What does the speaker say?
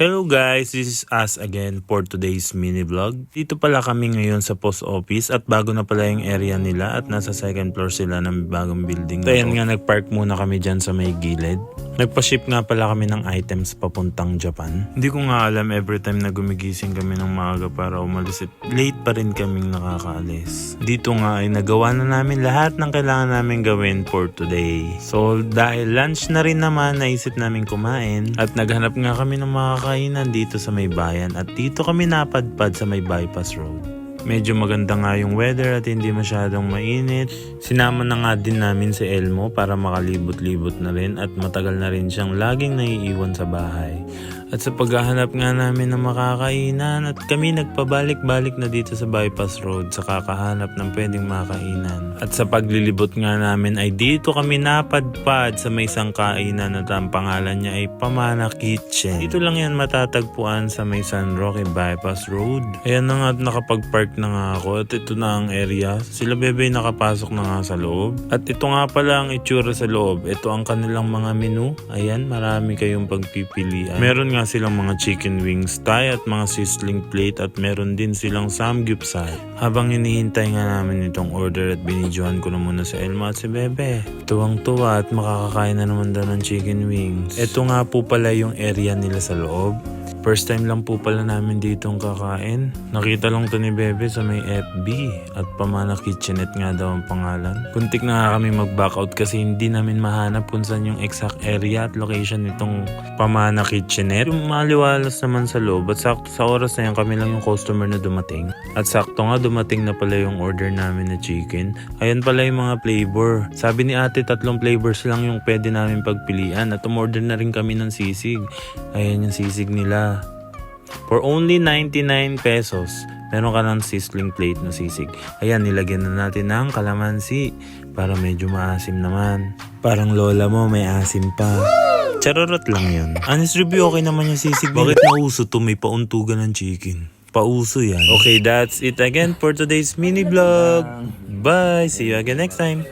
Hello guys, this is us again for today's mini vlog. Dito pala kami ngayon sa post office at bago na pala yung area nila at nasa second floor sila ng bagong building. So ayan nga, nagpark muna kami dyan sa may gilid. Nagpa-ship nga pala kami ng items papuntang Japan. Hindi ko nga alam every time na gumigising kami ng maaga para umalis at late pa rin kaming nakakaalis. Dito nga ay nagawa na namin lahat ng kailangan namin gawin for today. So dahil lunch na rin naman, naisip namin kumain at naghanap nga kami ng makakainan dito sa may bayan at dito kami napadpad sa may bypass road. Medyo maganda nga yung weather at hindi masyadong mainit. Sinama na nga din namin si Elmo para makalibot-libot na rin at matagal na rin siyang laging naiiwan sa bahay. At sa paghahanap nga namin ng makakainan at kami nagpabalik-balik na dito sa bypass road sa kakahanap ng pwedeng makainan. At sa paglilibot nga namin ay dito kami napadpad sa may isang kainan at ang pangalan niya ay Pamana Kitchen. Dito lang yan matatagpuan sa may San Roque Bypass Road. Ayan na nga at nakapag-park na nga ako at ito na ang area. Sila bebe nakapasok na nga sa loob. At ito nga pala ang itsura sa loob. Ito ang kanilang mga menu. Ayan, marami kayong pagpipilian. Meron nga silang mga chicken wings Thai at mga sizzling plate at meron din silang samgyeopsal. Habang hinihintay nga namin itong order at binidyohan ko na muna sa Elma at si Bebe. Tuwang-tuwa at makakakain na naman daw ng chicken wings. Ito nga po pala yung area nila sa loob. First time lang po pala namin ditong kakain. Nakita lang to ni Bebe sa may FB at Pamana Kitchenette nga daw ang pangalan. Kuntik na nga kami mag-back out kasi hindi namin mahanap kung saan yung exact area at location nitong Pamana Kitchenette. Maliwalas naman sa loob at sakto sa oras na yan kami lang yung customer na dumating. At sakto nga dumating na pala yung order namin na chicken. Ayan pala yung mga flavor. Sabi ni ate tatlong flavors lang yung pwede namin pagpilian at umorder na rin kami ng sisig. Ayan yung sisig nila. For only 99 pesos, meron ka ng sizzling plate na sisig. Ayan, nilagyan na natin ng kalamansi para medyo maasim naman. Parang lola mo may asim pa. Charorot lang yun. Honest review, okay naman yung sisig. Bakit nauso to? May pauntugan ng chicken. Pauso yan. Okay, that's it again for today's mini vlog. Bye! See you again next time.